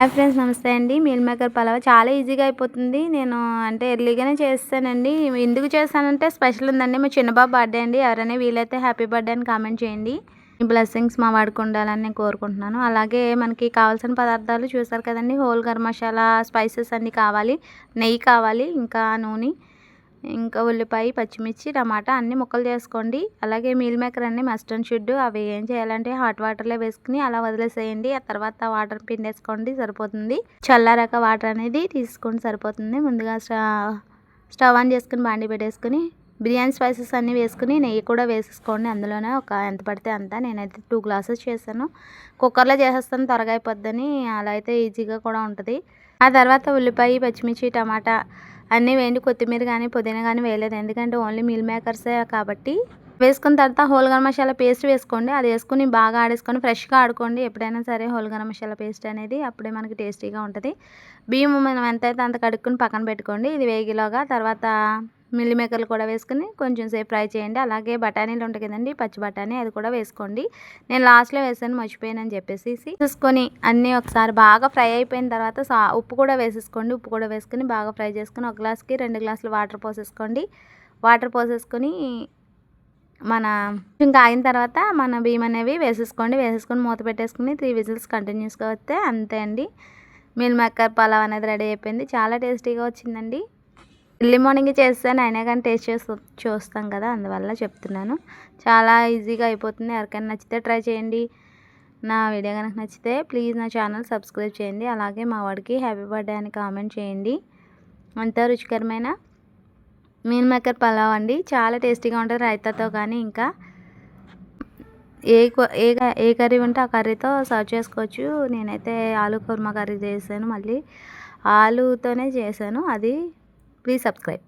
Hi friends నమస్తే అండి. Meal maker pulao చాలా ఈజీగా అయిపోతుంది. నేను అంటే ఎర్లీగానే చేస్తానండి. ఎందుకు చేస్తానంటే స్పెషల్ ఉందండి. మా చిన్నబాబు బర్త్డే అండి. ఎవరైనా వీలైతే హ్యాపీ బర్త్డే అని కామెంట్ చేయండి. ఈ బ్లెస్సింగ్స్ మా వాడికి ఉండాలని నేను కోరుకుంటున్నాను. అలాగే మనకి కావాల్సిన పదార్థాలు చూసారు కదండి. హోల్ గరం మసాలా స్పైసెస్ అన్నీ కావాలి. నెయ్యి కావాలి ఇంకా నూనె. ఇంకా ఉల్లిపాయ పచ్చిమిర్చి టమాటా అన్ని ముక్కలు చేసుకోండి. అలాగే మీల్ మేకర్ అన్ని మస్ట్ అండ్ షుడ్ అవి ఏం చేయాలంటే హాట్ వాటర్లో వేసుకుని అలా వదిలేసేయండి. ఆ తర్వాత వాటర్ పిండేసుకోండి సరిపోతుంది. చల్లారాక వాటర్ అనేది తీసుకోండి సరిపోతుంది. ముందుగా స్టవ్ ఆన్ చేసుకుని బాండి పెట్టేసుకుని బిర్యానీ స్పైసెస్ అన్నీ వేసుకుని నెయ్యి కూడా వేసేసుకోండి. అందులోనే ఒక ఎంత పడితే అంత నేనైతే టూ గ్లాసెస్ చేశాను. కుక్కర్లో చేసేస్తాను త్వరగా అయిపోద్దని అలా అయితే ఈజీగా కూడా ఉంటుంది. ఆ తర్వాత ఉల్లిపాయ పచ్చిమిర్చి టమాటా అన్నీ వేయండి. కొత్తిమీర కానీ పుదీనా కానీ వేయలేదు. ఎందుకంటే ఓన్లీ మీల్ మేకర్సే కాబట్టి. వేసుకున్న తర్వాత హోల్ గరం మసాలా పేస్ట్ వేసుకోండి. అది వేసుకుని బాగా ఆడేసుకొని ఫ్రెష్గా ఆడుకోండి. ఎప్పుడైనా సరే హోల్ గరం మసాలా పేస్ట్ అనేది అప్పుడే మనకి టేస్టీగా ఉంటుంది. బియ్యం మనం ఎంతైతే అంత కడుక్కుని పక్కన పెట్టుకోండి. ఇది వేగిలోగా తర్వాత మిల్లి మేకర్లు కూడా వేసుకుని కొంచెం సేపు ఫ్రై చేయండి. అలాగే బఠానీలు ఉంటాయి కదండి పచ్చి బఠానీ అది కూడా వేసుకోండి. నేను లాస్ట్లో వేసాను మర్చిపోయానని చెప్పేసి. వేసుకొని అన్నీ ఒకసారి బాగా ఫ్రై అయిపోయిన తర్వాత సా ఉప్పు కూడా వేసేసుకోండి. ఉప్పు కూడా వేసుకుని బాగా ఫ్రై చేసుకుని ఒక గ్లాస్కి రెండు గ్లాసులు వాటర్ పోసేసుకోండి. వాటర్ పోసేసుకొని మన ఇంకా ఆగిన తర్వాత మన బియ్యం అనేవి వేసేసుకోండి. వేసేసుకొని మూత పెట్టేసుకుని త్రీ విజిల్స్ కంటిన్యూస్గా వస్తే అంతే అండి. మిల్ మేకర్ పలావ్ అనేది రెడీ అయిపోయింది. చాలా టేస్టీగా వచ్చిందండి. ఎర్లీ మార్నింగ్ చేస్తాను అయినా కానీ టేస్ట్ చేసి చూస్తాం కదా అందువల్ల చెప్తున్నాను. చాలా ఈజీగా అయిపోతుంది. ఎవరికైనా నచ్చితే ట్రై చేయండి. నా వీడియో కనుక నచ్చితే ప్లీజ్ నా ఛానల్ సబ్స్క్రైబ్ చేయండి. అలాగే మా వాడికి హ్యాపీ బర్త్డే అని కామెంట్ చేయండి. అంత రుచికరమైన మీన్ మేకర్ పలావ్ అండి. చాలా టేస్టీగా ఉంటుంది రైతాతో కానీ ఇంకా. ఏ ఏ ఏ కర్రీ ఉంటే ఆ కర్రీతో సర్వ్ చేసుకోవచ్చు. నేనైతే ఆలు కుర్మా కర్రీ చేశాను మళ్ళీ. ఆలుతోనే చేశాను. అది ప్లీజ్ సబ్స్క్రైబ్